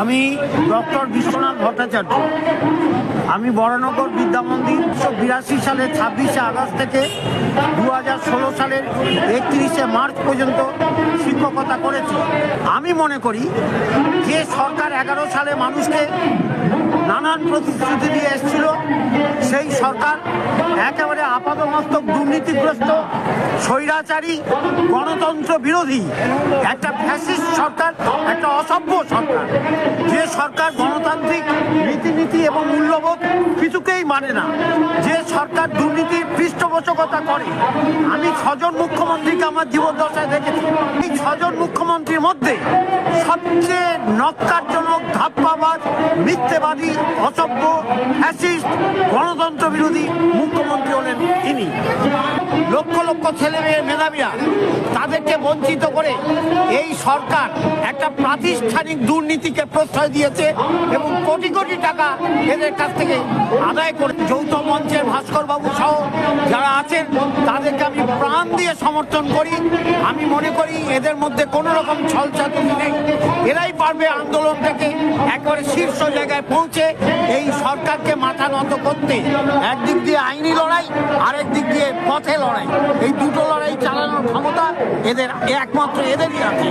আমি ডক্টর বিশ্বনাথ ভট্টাচার্য। আমি বরানগর বিদ্যা মন্দির উনিশশো বিরাশি সালের ছাব্বিশে আগস্ট থেকে দু হাজার ষোলো সালের একত্রিশে মার্চ পর্যন্ত শিক্ষকতা করেছি। আমি মনে করি যে সরকার এগারো সালে মানুষকে নানান প্রতিশ্রুতি দিয়ে এসেছিল, সেই সরকার একেবারে আপাদমস্তক দুর্নীতিগ্রস্ত, স্বৈরাচারী, গণতন্ত্র বিরোধী, একটা ফ্যাসিস্ট সরকার, একটা অসভ্য সরকার। যে সরকার গণতান্ত্রিক রীতিনীতি এবং মূল্যবোধ কিছুকেই মানে না। যে সরকার দুর্নীতির পৃষ্ঠপোষকতা করে। আমি ছজন মুখ্যমন্ত্রীকে আমার জীবন জীবদ্দশায় দেখেছি। এই ছজন মুখ্যমন্ত্রীর মধ্যে সবচেয়ে নক্কারজনক ধাপ্পাবাজ, মিথ্যেবাদী, অসভ্য ফ্যাসিস্ট গণতন্ত্র বিরোধী মুখ্যমন্ত্রী হলেন লক্ষ লক্ষ ছেলে মেয়ে মেধাবীরা তাদেরকে বঞ্চিত করে এই সরকার একটা প্রাতিষ্ঠানিক দুর্নীতিকে প্রশ্রয় দিয়েছে এবং কোটি কোটি টাকা এদের কাছ থেকে আদায় করে যৌথ মঞ্চের ভাস্কর বাবু সহ যারা আছেন, তাদেরকে আমি প্রাণ দিয়ে সমর্থন করি। আমি মনে করি এদের মধ্যে কোনো রকম ছলচাতুরি নেই। এরাই পারবে আন্দোলনটাকে একেবারে শীর্ষ জায়গায় পৌঁছে এই সরকারকে মাথা নত করতে একদিক দিয়ে আইনি লড়াই আরেক দিক দিয়ে পথে লড়াই। এই দুটো লড়াই চালানোর ক্ষমতা এদের, একমাত্র এদেরই আছে।